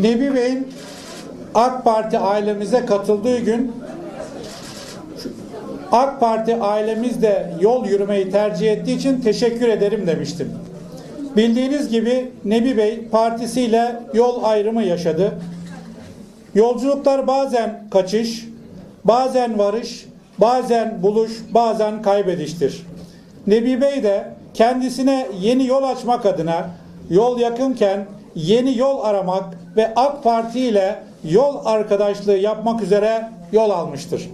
Nebi Bey'in AK Parti ailemize katıldığı gün AK Parti ailemizde yol yürümeyi tercih ettiği için teşekkür ederim demiştim. Bildiğiniz gibi Nebi Bey partisiyle yol ayrımı yaşadı. Yolculuklar bazen kaçış, bazen varış, bazen buluş, bazen kaybediştir. Nebi Bey de kendisine yeni yol açmak adına yol yakınken yeni yol aramak ve AK Parti ile yol arkadaşlığı yapmak üzere yol almıştır.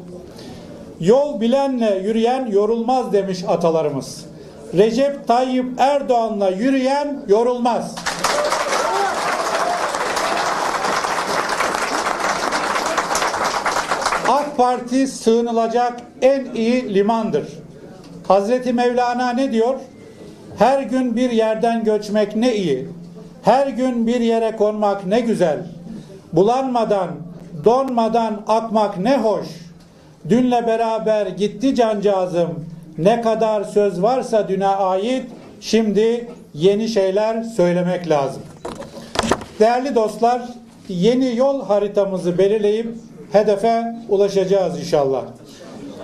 Yol bilenle yürüyen yorulmaz demiş atalarımız. Recep Tayyip Erdoğan'la yürüyen yorulmaz. AK Parti sığınılacak en iyi limandır. Hazreti Mevlana ne diyor? Her gün bir yerden göçmek ne iyi. Her gün bir yere konmak ne güzel. Bulanmadan, donmadan akmak ne hoş. Dünle beraber gitti cancağızım. Ne kadar söz varsa düne ait, şimdi yeni şeyler söylemek lazım. Değerli dostlar, yeni yol haritamızı belirleyip hedefe ulaşacağız inşallah.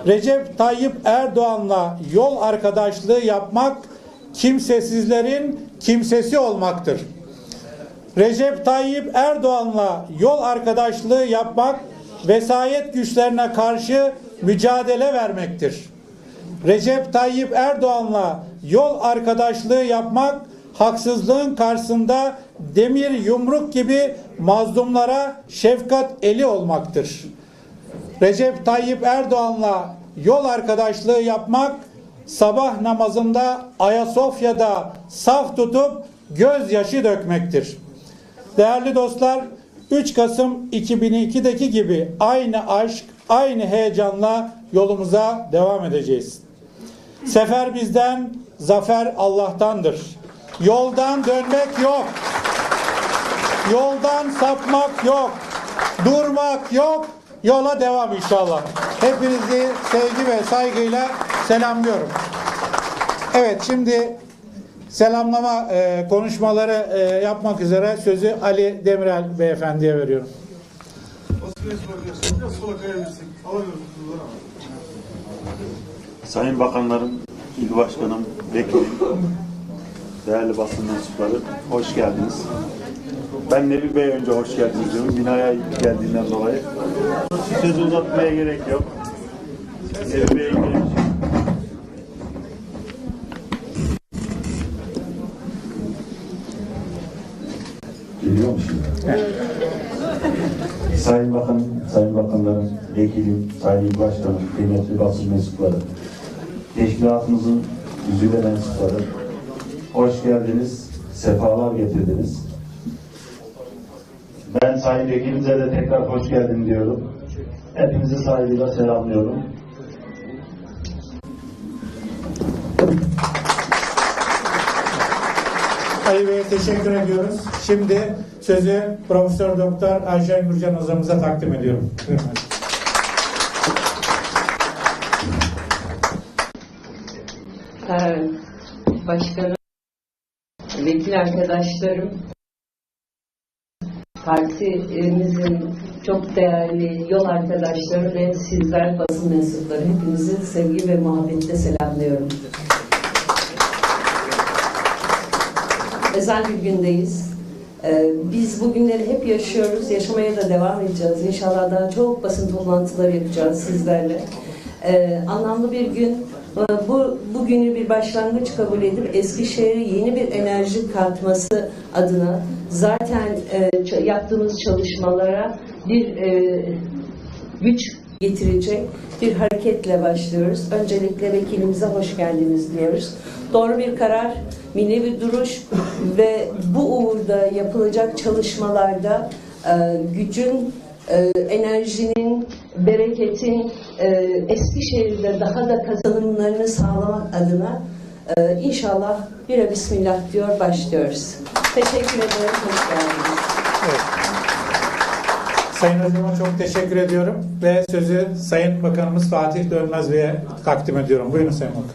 Recep Tayyip Erdoğan'la yol arkadaşlığı yapmak kimsesizlerin kimsesi olmaktır. Recep Tayyip Erdoğan'la yol arkadaşlığı yapmak vesayet güçlerine karşı mücadele vermektir. Recep Tayyip Erdoğan'la yol arkadaşlığı yapmak haksızlığın karşısında demir yumruk gibi mazlumlara şefkat eli olmaktır. Recep Tayyip Erdoğan'la yol arkadaşlığı yapmak sabah namazında Ayasofya'da saf tutup gözyaşı dökmektir. Değerli dostlar, 3 Kasım 2002'deki gibi aynı aşk, aynı heyecanla yolumuza devam edeceğiz. Sefer bizden, zafer Allah'tandır. Yoldan dönmek yok. Yoldan sapmak yok. Durmak yok. Yola devam inşallah. Hepinizi sevgi ve saygıyla selamlıyorum. Evet şimdi selamlama e, konuşmaları e, yapmak üzere sözü Ali Demirel beyefendiye veriyorum. Sayın Bakanlarım, İl Başkanım, Vekilim, değerli basın mensupları, hoş geldiniz. Ben Nebi Bey önce hoş geldiniz diyorum. Binaya geldiğinden dolayı. Sözü uzatmaya gerek yok. Nebi Bey'e gerek Geliyor mu şimdi? Sayın Bakan, Sayın Bakanlarım, Vekilim, Sayın Başkanım, kıymetli basın mensupları, teşkilatımızın yüzüyle mensupları, hoş geldiniz, sefalar getirdiniz. Ben Sayın Vekilimize de tekrar hoş geldin diyorum. Hepinizi saygıyla selamlıyorum. Ali Bey'e teşekkür ediyoruz. Şimdi sözü Profesör Doktor Ayşen Gürcan hocamıza takdim ediyorum. Ee, Başkanım, vekil arkadaşlarım, partimizin çok değerli yol arkadaşları ve sizler basın mensupları hepinizi sevgi ve muhabbetle selamlıyorum. Özel bir gündeyiz. Ee, Biz bu günleri hep yaşıyoruz, yaşamaya da devam edeceğiz. İnşallah daha çok basın toplantıları yapacağız sizlerle. Ee, Anlamlı bir gün. Ee, Bu bugünü bir başlangıç kabul edip Eskişehir'e yeni bir enerji katması adına zaten e, yaptığımız çalışmalara bir e, güç getirecek bir hareketle başlıyoruz. Öncelikle vekilimize hoş geldiniz diyoruz. Doğru bir karar, milli bir duruş ve bu uğurda yapılacak çalışmalarda e, gücün, e, enerjinin, bereketin e, Eskişehir'de daha da kazanımlarını sağlamak adına inşallah bir bismillah diyor başlıyoruz. Teşekkür ederim. Hoş geldiniz. Sayın Hocama çok teşekkür ediyorum ve sözü Sayın Bakanımız Fatih Dönmez Bey'e takdim ediyorum. Buyurun Sayın Bakan.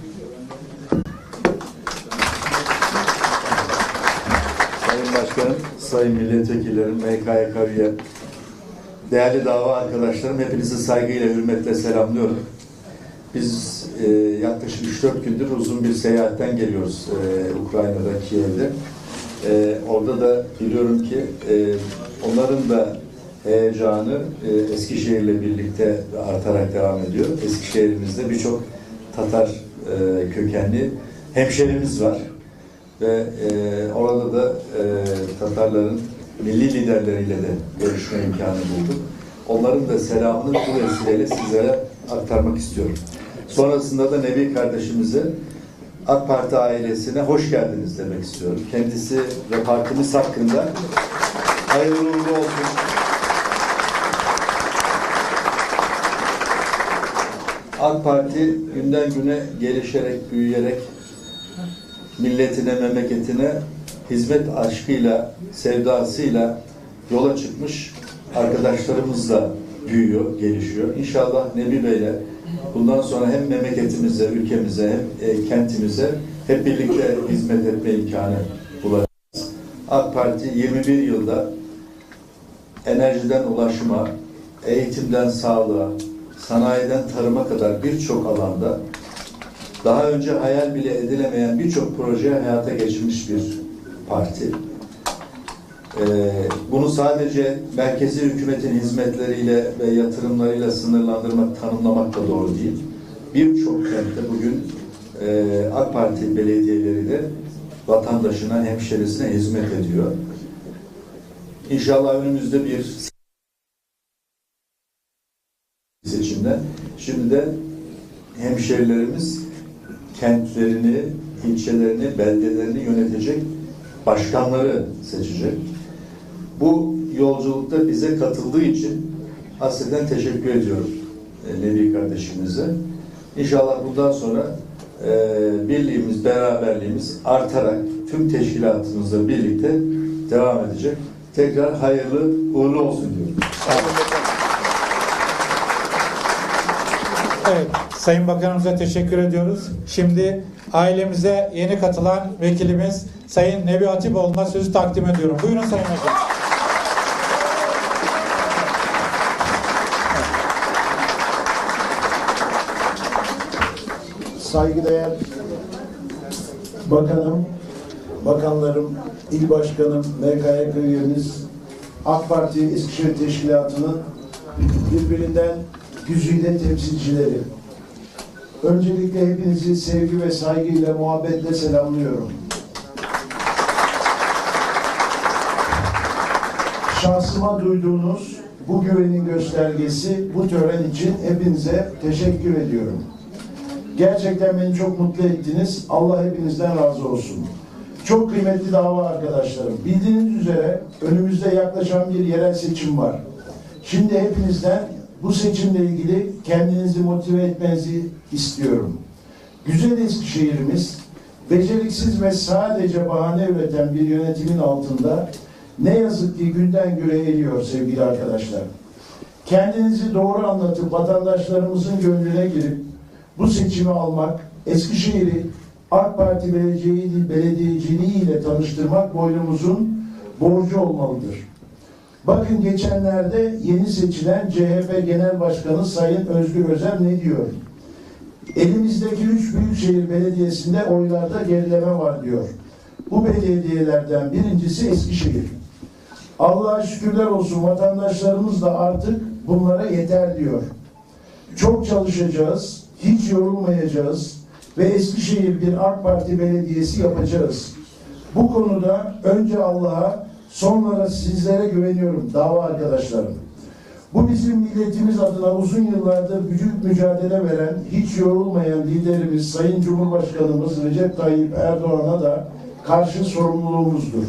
Sayın Başkanım, sayın milletvekillerim, MKYK üye, değerli dava arkadaşlarım, hepinizi saygıyla, hürmetle selamlıyorum. Biz e, yaklaşık 3-4 gündür uzun bir seyahatten geliyoruz e, Ukrayna'da, Kiev'de. E, orada da biliyorum ki e, onların da heyecanı e, Eskişehir'le birlikte artarak devam ediyor. Eskişehir'imizde birçok Tatar e, kökenli hemşerimiz var ve e, orada da e, Tatarların milli liderleriyle de görüşme imkanı bulduk. Onların da selamını bu vesileyle sizlere aktarmak istiyorum. Sonrasında da Nebi kardeşimize AK Parti ailesine hoş geldiniz demek istiyorum. Kendisi ve partimiz hakkında hayırlı uğurlu olsun. AK Parti günden güne gelişerek, büyüyerek milletine, memleketine hizmet aşkıyla, sevdasıyla yola çıkmış arkadaşlarımızla büyüyor, gelişiyor. İnşallah Nebi Bey'le bundan sonra hem memleketimize, ülkemize, hem e, kentimize hep birlikte hizmet etme imkanı bulacağız. AK Parti 21 yılda enerjiden ulaşıma, eğitimden sağlığa, sanayiden tarıma kadar birçok alanda daha önce hayal bile edilemeyen birçok proje hayata geçirmiş bir parti. Ee, bunu sadece merkezi hükümetin hizmetleriyle ve yatırımlarıyla sınırlandırmak, tanımlamak da doğru değil. Birçok kentte bugün e, AK Parti belediyeleri de vatandaşına, hemşerisine hizmet ediyor. İnşallah önümüzde bir Şimdi de hemşerilerimiz kentlerini, ilçelerini, beldelerini yönetecek başkanları seçecek. Bu yolculukta bize katıldığı için aslında teşekkür ediyorum Nebi kardeşimize. İnşallah bundan sonra e, birliğimiz, beraberliğimiz artarak tüm teşkilatımızla birlikte devam edecek. Tekrar hayırlı uğurlu olsun diyorum. Evet, Sayın Bakanımıza teşekkür ediyoruz. Şimdi ailemize yeni katılan vekilimiz Sayın Nebi Hatipoğlu'na sözü takdim ediyorum. Buyurun Sayın Bakan. saygıdeğer bakanım, bakanlarım, il başkanım, MKYK üyemiz, AK Parti Eskişehir Teşkilatı'nın birbirinden güzide temsilcileri. Öncelikle hepinizi sevgi ve saygıyla, muhabbetle selamlıyorum. Şahsıma duyduğunuz bu güvenin göstergesi bu tören için hepinize teşekkür ediyorum. Gerçekten beni çok mutlu ettiniz. Allah hepinizden razı olsun. Çok kıymetli dava arkadaşlarım. Bildiğiniz üzere önümüzde yaklaşan bir yerel seçim var. Şimdi hepinizden bu seçimle ilgili kendinizi motive etmenizi istiyorum. Güzel Eskişehir'imiz beceriksiz ve sadece bahane üreten bir yönetimin altında ne yazık ki günden güne eriyor sevgili arkadaşlar. Kendinizi doğru anlatıp vatandaşlarımızın gönlüne girip bu seçimi almak, Eskişehir'i AK Parti belediyeciliği, ile tanıştırmak boynumuzun borcu olmalıdır. Bakın geçenlerde yeni seçilen CHP Genel Başkanı Sayın Özgür Özel ne diyor? Elimizdeki üç büyükşehir belediyesinde oylarda gerileme var diyor. Bu belediyelerden birincisi Eskişehir. Allah'a şükürler olsun vatandaşlarımız da artık bunlara yeter diyor. Çok çalışacağız, hiç yorulmayacağız ve Eskişehir bir AK Parti belediyesi yapacağız. Bu konuda önce Allah'a, sonra sizlere güveniyorum dava arkadaşlarım. Bu bizim milletimiz adına uzun yıllardır büyük mücadele veren, hiç yorulmayan liderimiz Sayın Cumhurbaşkanımız Recep Tayyip Erdoğan'a da karşı sorumluluğumuzdur.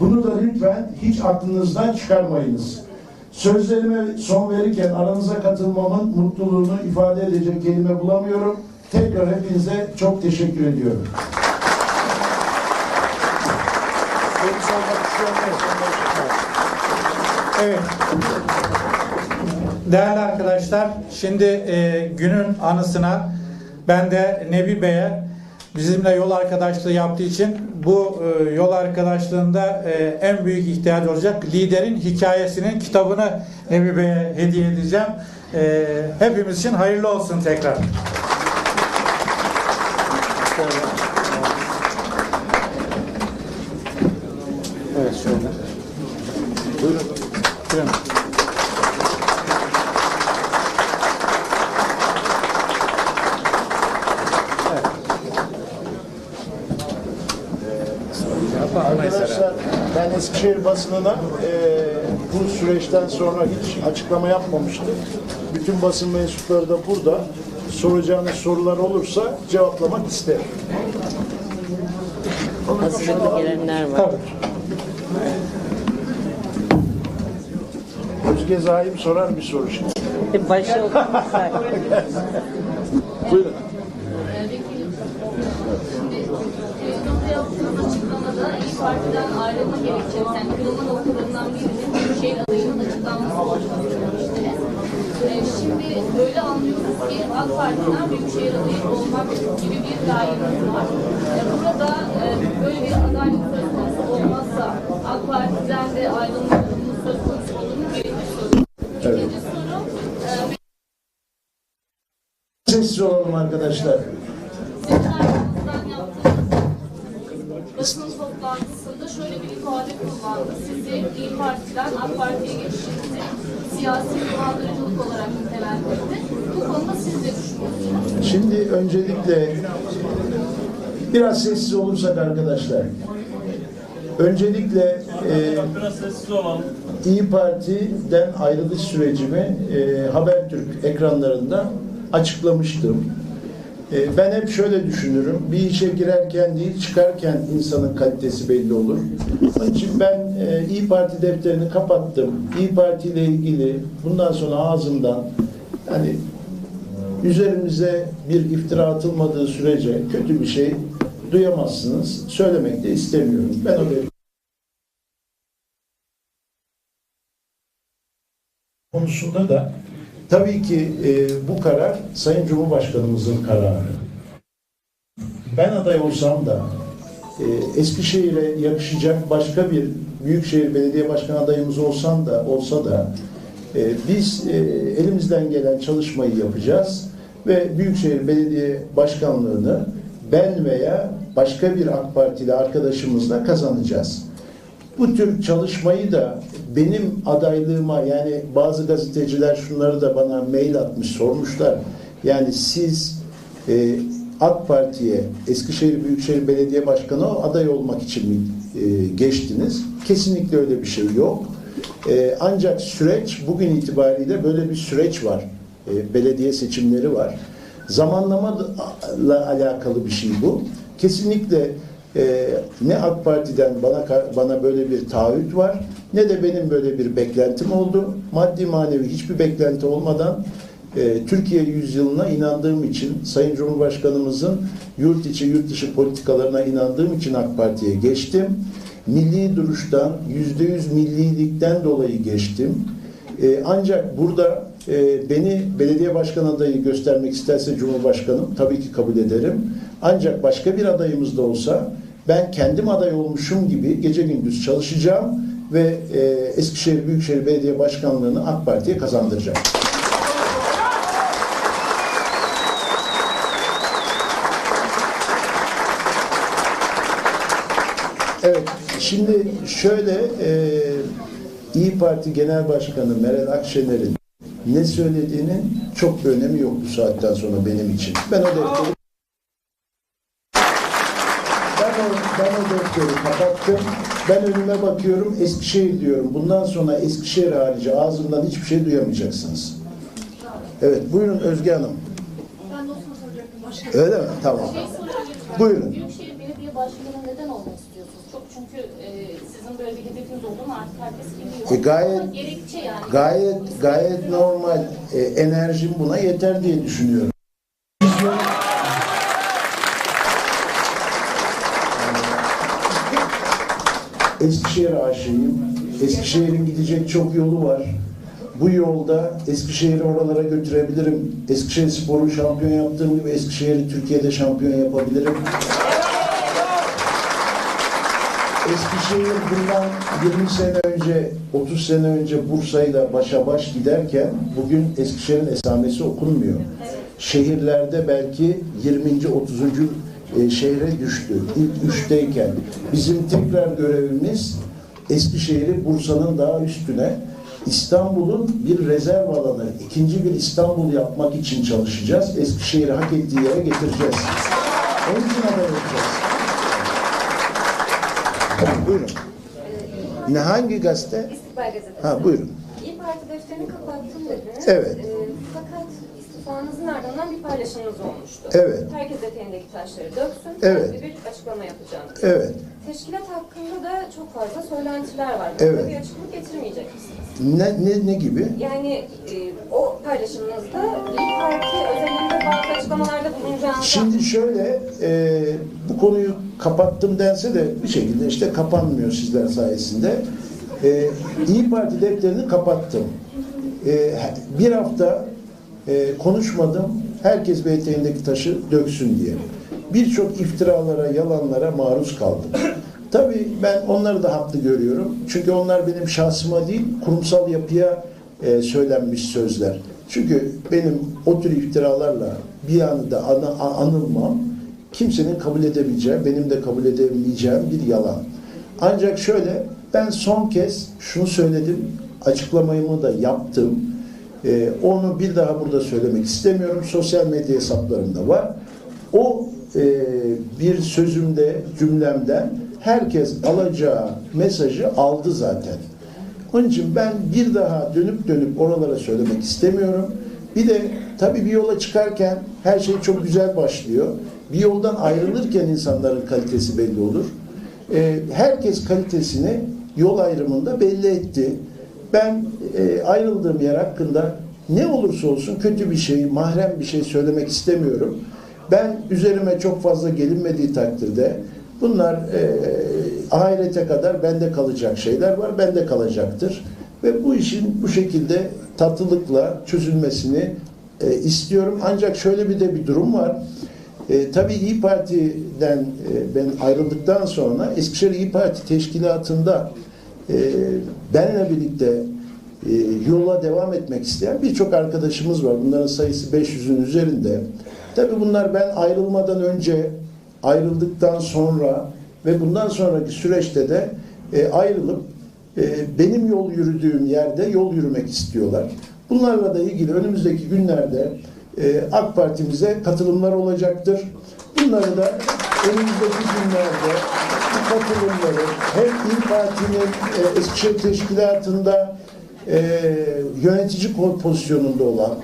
Bunu da lütfen hiç aklınızdan çıkarmayınız. Sözlerime son verirken aranıza katılmamın mutluluğunu ifade edecek kelime bulamıyorum. Tekrar hepinize çok teşekkür ediyorum. Evet. Değerli arkadaşlar, şimdi e, günün anısına ben de Nebi Bey'e bizimle yol arkadaşlığı yaptığı için bu e, yol arkadaşlığında e, en büyük ihtiyacı olacak liderin hikayesinin kitabını Nebi Bey'e hediye edeceğim. E, hepimiz için hayırlı olsun tekrar. Evet şöyle. Buyurun. Buyurun. Arkadaşlar ben Eskişehir basınına e, bu süreçten sonra hiç açıklama yapmamıştım. Bütün basın mensupları da burada. Soracağınız sorular olursa cevaplamak isterim. Hazırlıklı gelenler var. Tabii. Özge Zahim sorar bir soru şimdi. Başı Buyurun. Parti'den ayrılma gerekçesinden kırılma noktalarından birinin Büyükşehir adayının açıklanması söylemiştiniz. Ee, Şimdi böyle anlıyoruz ki AK Parti'den Büyükşehir adayı olmak gibi bir gayemiz var. Ee, Burada e, böyle bir adaylık söz konusu olmazsa AK Parti'den de ayrılma durumu söz konusu olur mu? Birinci soru. İkinci soru, e, Sessiz olalım arkadaşlar. Basın toplantısında şöyle bir ifade kullandı. Sizi İYİ Parti'den AK Parti'ye geçişinizi siyasi dolandırıcılık olarak nitelendirdi. Bu konuda siz ne düşünüyorsunuz? Şimdi öncelikle biraz sessiz olursak arkadaşlar. Öncelikle e, İyi Parti'den ayrılış sürecimi e, Habertürk ekranlarında açıklamıştım. E, ben hep şöyle düşünürüm. Bir işe girerken değil çıkarken insanın kalitesi belli olur. Onun için ben e, İyi Parti defterini kapattım. İyi Parti ile ilgili bundan sonra ağzımdan yani üzerimize bir iftira atılmadığı sürece kötü bir şey duyamazsınız. Söylemek de istemiyorum. Ben o konusunda da tabii ki e, bu karar Sayın Cumhurbaşkanımızın kararı. Ben aday olsam da e, Eskişehir'e yakışacak başka bir Büyükşehir Belediye Başkanı adayımız olsam da olsa da e, biz e, elimizden gelen çalışmayı yapacağız ve Büyükşehir Belediye Başkanlığını ben veya başka bir AK Partili arkadaşımızla kazanacağız. Bu tür çalışmayı da benim adaylığıma yani bazı gazeteciler şunları da bana mail atmış sormuşlar. Yani siz e, AK Parti'ye Eskişehir Büyükşehir Belediye Başkanı aday olmak için mi e, geçtiniz? Kesinlikle öyle bir şey yok. E, ancak süreç bugün itibariyle böyle bir süreç var. E, belediye seçimleri var. Zamanlamayla alakalı bir şey bu. Kesinlikle e, ne AK Parti'den bana bana böyle bir taahhüt var ne de benim böyle bir beklentim oldu. Maddi manevi hiçbir beklenti olmadan e, Türkiye yüzyılına inandığım için Sayın Cumhurbaşkanımızın yurt içi yurt dışı politikalarına inandığım için AK Parti'ye geçtim. Milli duruştan yüzde yüz millilikten dolayı geçtim. E, ancak burada e, beni belediye başkan adayı göstermek isterse Cumhurbaşkanım tabii ki kabul ederim. Ancak başka bir adayımız da olsa ben kendim aday olmuşum gibi gece gündüz çalışacağım ve e, Eskişehir Büyükşehir Belediye Başkanlığı'nı AK Parti'ye kazandıracağım. Evet, şimdi şöyle e, İyi Parti Genel Başkanı Meral Akşener'in ne söylediğinin çok bir önemi yok bu saatten sonra benim için. Ben o defteri ben o, ben o defteri kapattım. Ben önüme bakıyorum Eskişehir diyorum. Bundan sonra Eskişehir harici ağzımdan hiçbir şey duyamayacaksınız. Evet, buyurun Özge Hanım. Ben de o soru soracaktım başkanım. Öyle mi? Tamam. Şey. Buyurun. Büyükşehir Belediye Başkanı neden olmak istiyorsunuz? Çok çünkü e, sizin böyle bir hedefiniz olduğunu artık herkes biliyor. E, gayet- Ama gerekçe yani. Gayet gayet normal. E, enerjim buna yeter diye düşünüyorum. Eskişehir aşığıyım. Eskişehir'in gidecek çok yolu var. bu yolda Eskişehir'i oralara götürebilirim. Eskişehir Spor'u şampiyon yaptığım gibi Eskişehir'i Türkiye'de şampiyon yapabilirim. Eskişehir bundan 20 sene önce, 30 sene önce Bursa'yla başa baş giderken bugün Eskişehir'in esamesi okunmuyor. Şehirlerde belki 20. 30. e, şehre düştü. İlk üçteyken. Bizim tekrar görevimiz Eskişehir'i Bursa'nın daha üstüne İstanbul'un bir rezerv alanı, ikinci bir İstanbul yapmak için çalışacağız. Eskişehir'i hak ettiği yere getireceğiz. Onun için haber edeceğiz. Buyurun. Ne hangi gazete? İstiklal Gazetesi. Ha buyurun. Parti defterini kapattım dediniz. Evet. Ee, fakat istifanızın ardından bir paylaşımınız olmuştu. Evet. Herkes eteğindeki taşları döksün. Evet. Bir açıklama yapacağım. Evet. Teşkilat hakkında da çok fazla söylentiler var. Evet. Burada bir açıklık getirmeyecek misiniz? Ne, ne, ne gibi? Yani e, o paylaşımınızda İyi Parti özelinde bazı açıklamalarda bulunacağınızı Şimdi şöyle, e, bu konuyu kapattım dense de bir şekilde işte kapanmıyor sizler sayesinde. E, İyi Parti defterini kapattım. E, bir hafta e, konuşmadım. Herkes bir eteğindeki taşı döksün diye. Birçok iftiralara, yalanlara maruz kaldım. Tabii ben onları da haklı görüyorum. Çünkü onlar benim şahsıma değil, kurumsal yapıya e, söylenmiş sözler. Çünkü benim o tür iftiralarla bir anda anılmam kimsenin kabul edebileceği, benim de kabul edemeyeceğim bir yalan. Ancak şöyle, ben son kez şunu söyledim, açıklamayımı da yaptım. Ee, onu bir daha burada söylemek istemiyorum. Sosyal medya hesaplarımda var. O e, bir sözümde, cümlemden herkes alacağı mesajı aldı zaten. Onun için ben bir daha dönüp dönüp oralara söylemek istemiyorum. Bir de tabii bir yola çıkarken her şey çok güzel başlıyor. Bir yoldan ayrılırken insanların kalitesi belli olur. Ee, herkes kalitesini yol ayrımında belli etti. Ben e, ayrıldığım yer hakkında ne olursa olsun kötü bir şey, mahrem bir şey söylemek istemiyorum. Ben üzerime çok fazla gelinmediği takdirde bunlar e, ahirete kadar bende kalacak şeyler var, bende kalacaktır. Ve bu işin bu şekilde tatlılıkla çözülmesini e, istiyorum. Ancak şöyle bir de bir durum var. E, tabii İyi Parti'den e, ben ayrıldıktan sonra Eskişehir İyi Parti Teşkilatı'nda e, benle birlikte e, yola devam etmek isteyen birçok arkadaşımız var. Bunların sayısı 500'ün üzerinde. Tabii bunlar ben ayrılmadan önce, ayrıldıktan sonra ve bundan sonraki süreçte de e, ayrılıp e, benim yol yürüdüğüm yerde yol yürümek istiyorlar. Bunlarla da ilgili önümüzdeki günlerde e, AK Parti'mize katılımlar olacaktır. Bunları da önümüzdeki günlerde bu katılımları hem İYİ Parti'nin e, Eskişehir Teşkilatı'nda e, yönetici pozisyonunda olan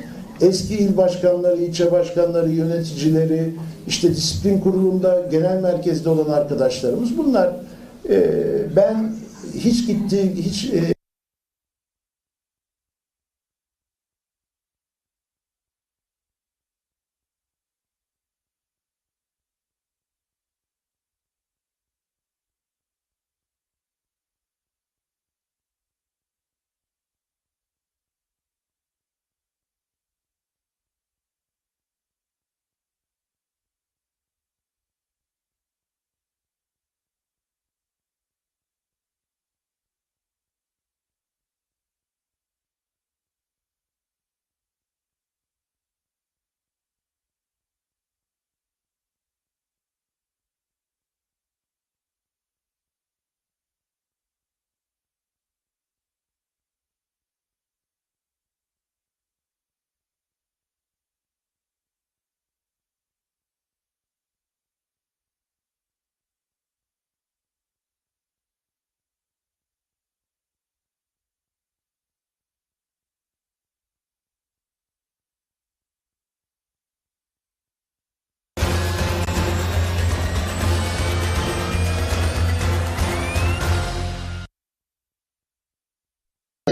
eski il başkanları, ilçe başkanları, yöneticileri, işte disiplin kurulunda genel merkezde olan arkadaşlarımız bunlar e, ben hiç gitti hiç e,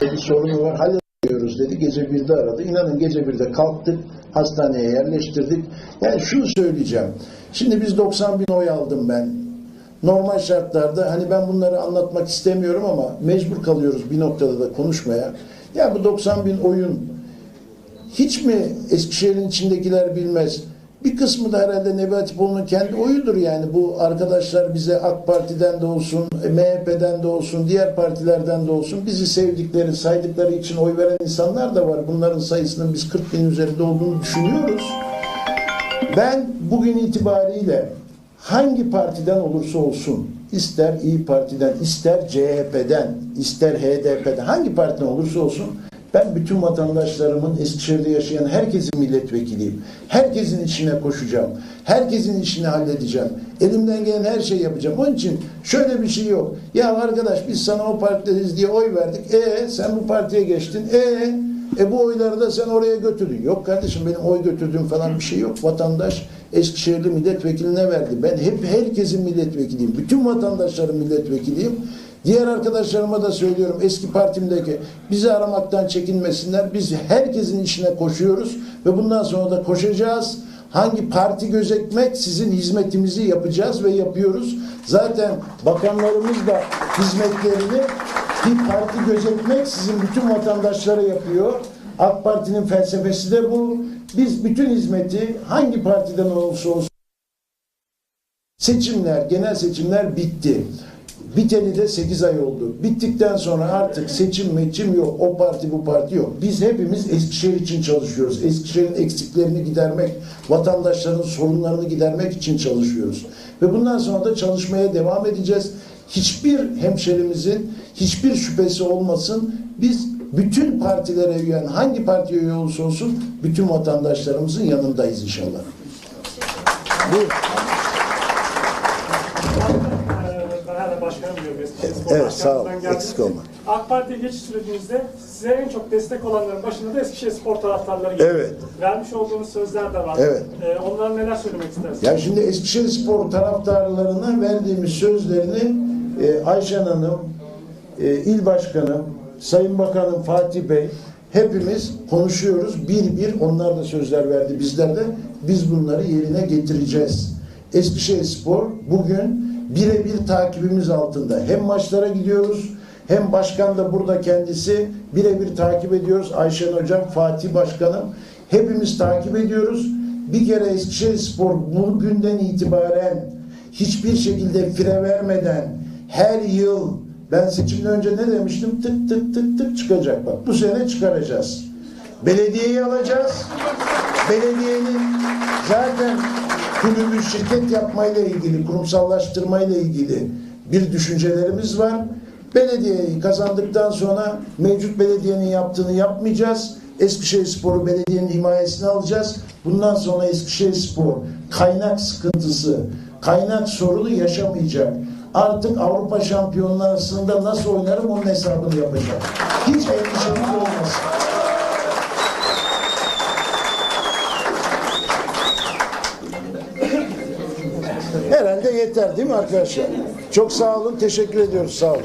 bir sorunu var hallediyoruz dedi. Gece birde aradı. İnanın gece birde kalktık. Hastaneye yerleştirdik. Yani şunu söyleyeceğim. Şimdi biz 90 bin oy aldım ben. Normal şartlarda hani ben bunları anlatmak istemiyorum ama mecbur kalıyoruz bir noktada da konuşmaya. Ya bu 90 bin oyun hiç mi Eskişehir'in içindekiler bilmez? Bir kısmı da herhalde Nebi Hatipoğlu'nun kendi oyudur yani. Bu arkadaşlar bize AK Parti'den de olsun, MHP'den de olsun, diğer partilerden de olsun bizi sevdikleri, saydıkları için oy veren insanlar da var. Bunların sayısının biz 40 bin üzerinde olduğunu düşünüyoruz. Ben bugün itibariyle hangi partiden olursa olsun, ister İyi Parti'den, ister CHP'den, ister HDP'den, hangi partiden olursa olsun ben bütün vatandaşlarımın Eskişehir'de yaşayan herkesin milletvekiliyim. Herkesin içine koşacağım. Herkesin işini halledeceğim. Elimden gelen her şeyi yapacağım. Onun için şöyle bir şey yok. Ya arkadaş biz sana o partideniz diye oy verdik. E sen bu partiye geçtin. E e bu oyları da sen oraya götürdün. Yok kardeşim benim oy götürdüğüm falan bir şey yok. Vatandaş Eskişehirli milletvekiline verdi. Ben hep herkesin milletvekiliyim. Bütün vatandaşların milletvekiliyim. Diğer arkadaşlarıma da söylüyorum eski partimdeki bizi aramaktan çekinmesinler. Biz herkesin işine koşuyoruz ve bundan sonra da koşacağız. Hangi parti gözetmek sizin hizmetimizi yapacağız ve yapıyoruz. Zaten bakanlarımız da hizmetlerini bir parti gözetmek sizin bütün vatandaşlara yapıyor. AK Parti'nin felsefesi de bu. Biz bütün hizmeti hangi partiden olursa olsun Seçimler, genel seçimler bitti. Biteli de 8 ay oldu. Bittikten sonra artık seçim meçim yok. O parti bu parti yok. Biz hepimiz Eskişehir için çalışıyoruz. Eskişehir'in eksiklerini gidermek, vatandaşların sorunlarını gidermek için çalışıyoruz. Ve bundan sonra da çalışmaya devam edeceğiz. Hiçbir hemşerimizin hiçbir şüphesi olmasın. Biz bütün partilere üyen, hangi partiye üye olursa olsun bütün vatandaşlarımızın yanındayız inşallah. Buyurun. Merhaba başkanım diyorum. Eskişehir Spor Evet, sağ ol. Eksik olma. AK Parti'ye geçiş sürecinizde size en çok destek olanların başında da Eskişehir Spor taraftarları geliyor. Evet. Vermiş olduğunuz sözler de var. Evet. Ee, onlara neler söylemek istersiniz? Ya şimdi Eskişehir Spor taraftarlarına verdiğimiz sözlerini e, Ayşen Hanım, e, İl Başkanım, Sayın Bakanım Fatih Bey hepimiz konuşuyoruz. Bir bir onlar da sözler verdi bizler de. Biz bunları yerine getireceğiz. Eskişehir Spor bugün birebir takibimiz altında. Hem maçlara gidiyoruz hem başkan da burada kendisi birebir takip ediyoruz. Ayşen Hocam, Fatih Başkanım hepimiz takip ediyoruz. Bir kere Eskişehir Spor bugünden itibaren hiçbir şekilde fire vermeden her yıl ben seçimden önce ne demiştim? Tık tık tık tık çıkacak bak. Bu sene çıkaracağız. Belediyeyi alacağız. Belediyenin zaten kulübü şirket yapmayla ilgili, kurumsallaştırmayla ilgili bir düşüncelerimiz var. Belediyeyi kazandıktan sonra mevcut belediyenin yaptığını yapmayacağız. Eskişehir Spor'u belediyenin himayesine alacağız. Bundan sonra Eskişehir Spor kaynak sıkıntısı, kaynak sorunu yaşamayacak. Artık Avrupa Şampiyonası'nda nasıl oynarım onun hesabını yapacağım. Hiç endişeniz olmasın. Herhalde yeter değil mi arkadaşlar? Çok sağ olun, teşekkür ediyoruz. Sağ olun.